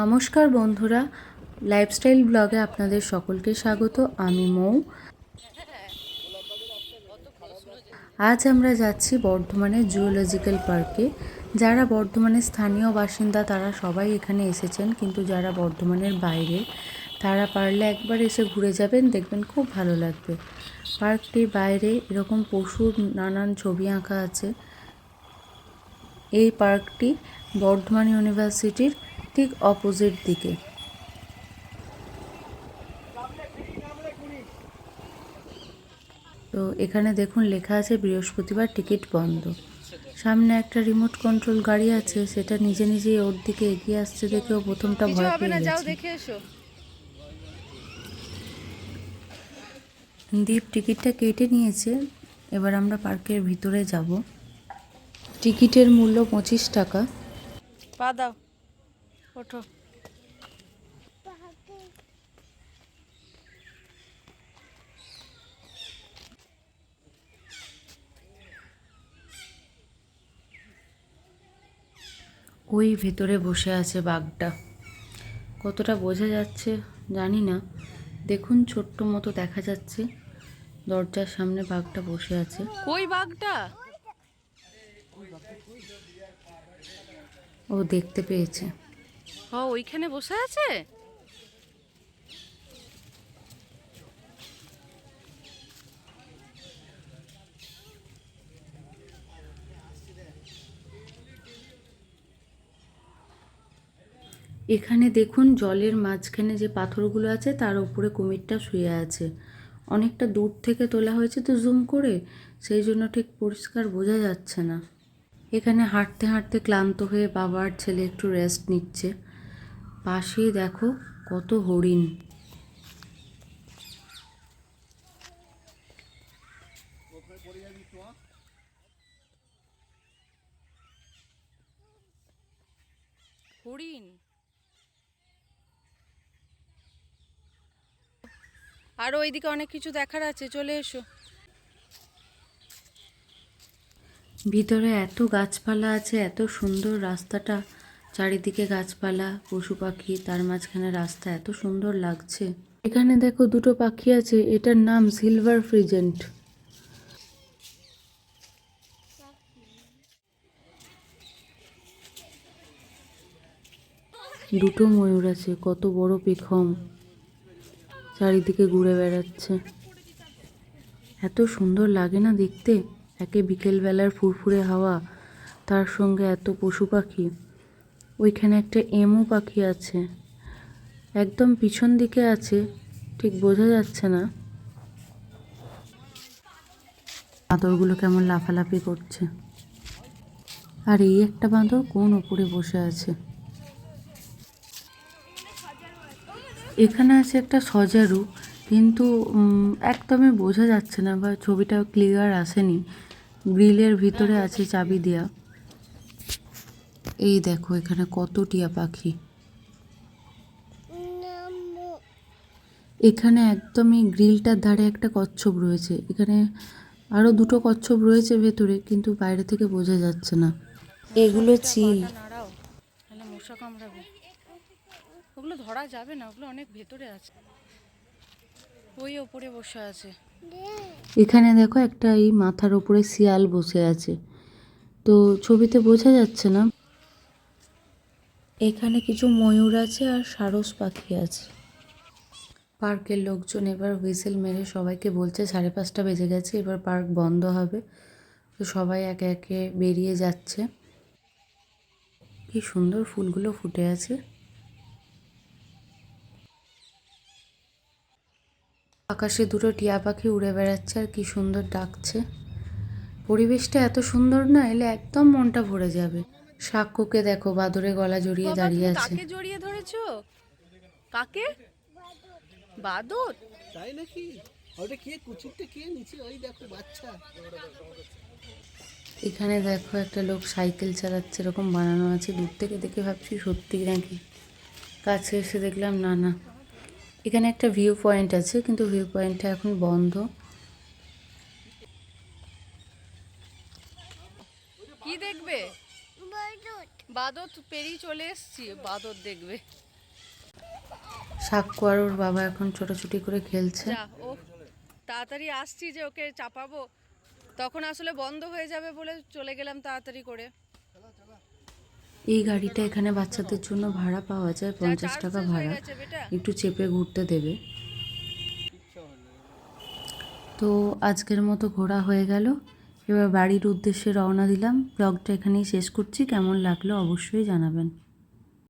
নমস্কার বন্ধুরা লাইফস্টাইল ব্লগে আপনাদের সকলকে স্বাগত। আমি মৌ। আজ আমরা যাচ্ছি বর্ধমানের জুওলজিক্যাল পার্কে যারা বর্ধমানের স্থানীয় বাসিন্দা, তারা সবাই এখানে এসেছেন। কিন্তু যারা বর্ধমানের বাইরে, তারা পারলে একবার এসে ঘুরে যাবেন, দেখবেন খুব ভালো লাগবে। পার্কটির বাইরে এরকম পশুর নানান ছবি আঁকা আছে। এই পার্কটি বর্ধমান ইউনিভার্সিটির ঠিক অপোজিট দিকে। তো এখানে দেখুন লেখা আছে বৃহস্পতিবার টিকিট বন্ধ। সামনে একটা রিমোট কন্ট্রোল গাড়ি আছে সেটা নিজে নিজেই ওর দিকে এগিয়ে আসছে দেখেও প্রথমটা ভয় পেয়ে গেছে। দীপ টিকিটটা কেটে নিয়েছে এবার আমরা পার্কের ভিতরে যাব। টিকিটের মূল্য পঁচিশ টাকা। পা দাও। ওঠো। ওই ভেতরে বসে আছে বাঘটা। কতটা বোঝা যাচ্ছে জানি না। দেখুন ছোট্ট মতো দেখা যাচ্ছে। দরজার সামনে বাঘটা বসে আছে। কই বাঘটা? ও দেখতে পেয়েছে। ও, ওইখানে বসে আছে? এখানে দেখুন, জলের মাঝখানে যে পাথরগুলো আছে, তার উপরে কুমিরটা শুয়ে আছে। অনেকটা দূর থেকে তোলা হয়েছে তো জুম করে, সেই জন্য ঠিক পরিষ্কার বোঝা যাচ্ছে না। এখানে হাঁটতে হাঁটতে ক্লান্ত হয়ে বাবার ছেলে একটু রেস্ট নিচ্ছে। পাশেই দেখো কত হরিণ। হরিণ। আরও ওইদিকে অনেক কিছু দেখার আছে, চলে এসো। ভিতরে এত গাছপালা আছে, এত সুন্দর রাস্তাটা। চারিদিকে গাছপালা, পশু পাখি, তার মাঝখানে রাস্তা, এত সুন্দর লাগছে। এখানে দেখো দুটো পাখি আছে, এটার নাম সিলভার ফ্রিজেন্ট। দুটো ময়ূর আছে, কত বড় পেখম। চারিদিকে ঘুরে বেড়াচ্ছে। এত সুন্দর লাগে না দেখতে। একে বিকেলবেলার ফুরফুরে হাওয়া, তার সঙ্গে এত পশু পাখি। ওইখানে একটা এমু পাখি আছে। একদম পিছন দিকে আছে, ঠিক বোঝা যাচ্ছে না। বাঁদরগুলো কেমন লাফালাফি করছে। আর এই একটা বাঁদর কোন ওপরে বসে আছে? এখানে আছে একটা সজারু, কিন্তু একদমই বোঝা যাচ্ছে না বা ছবিটা ক্লিয়ার আসেনি। গ্রিলের ভিতরে আছে চাবি দেয়া। এই দেখো, এখানে কত টিয়া পাখি। এখানে একদমই গ্রিলটার ধারে একটা কচ্ছপ রয়েছে। এখানে আরও দুটো কচ্ছপ রয়েছে ভেতরে, কিন্তু বাইরে থেকে বোঝা যাচ্ছে না। এগুলো চিল। মশা কামড়াবে। ওগুলো ধরা যাবে না, ওগুলো অনেক ভেতরে আছে। ওই ওপরে বসে আছে। এখানে দেখো একটা এই মাথার উপরে শিয়াল বসে আছে। তো ছবিতে বোঝা যাচ্ছে না। এখানে কিছু ময়ূর আছে আর সারস পাখি আছে। পার্কের লোকজন এবার হুইসেল মেরে সবাইকে বলছে, সাড়ে পাঁচটা বেজে গেছে, এবার পার্ক বন্ধ হবে। তো সবাই একে একে বেরিয়ে যাচ্ছে। কি সুন্দর ফুলগুলো ফুটে আছে। আকাশে দুটো টিয়া পাখি উড়ে বেড়াচ্ছে আর কি সুন্দর ডাকছে। পরিবেশটা এত সুন্দর না এলে একদম মনটা ভরে যাবে। সাক্ষ্যকে দেখো বাদরে গলা জড়িয়ে দাঁড়িয়ে আছে। কাকে জড়িয়ে ধরেছো? কাকে? বাদর তাই নাকি? ওটা কে কুচিরটা কে নিচে? ওই দেখো বাচ্চা। এখানে দেখো একটা লোক সাইকেল চালাচ্ছে এরকম বানানো আছে। দূর থেকে দেখে ভাবছি সত্যি নাকি। কাছে এসে দেখলাম না না। এখানে একটা ভিউ পয়েন্ট আছে কিন্তু ভিউ পয়েন্টটা এখন বন্ধ। কি দেখবে? বাদর পেরিয়ে চলে এসছি বাদর দেখবে। সাক্কু আর ওর বাবা এখন ছোটাছুটি করে খেলছে। ও তাড়াতাড়ি আসছি যে ওকে চাপাবো। তখন আসলে বন্ধ হয়ে যাবে বলে চলে গেলাম তাড়াতাড়ি করে। এই গাড়িটা এখানে বাচ্চাদের জন্য ভাড়া পাওয়া যায় পঞ্চাশ টাকা ভাড়া। একটু চেপে ঘুরতে দেবে। তো আজকের মতো ঘোরা হয়ে গেল। এবার বাড়ির উদ্দেশ্যে রওনা দিলাম। ব্লগটা এখানেই শেষ করছি। কেমন লাগল অবশ্যই জানাবেন।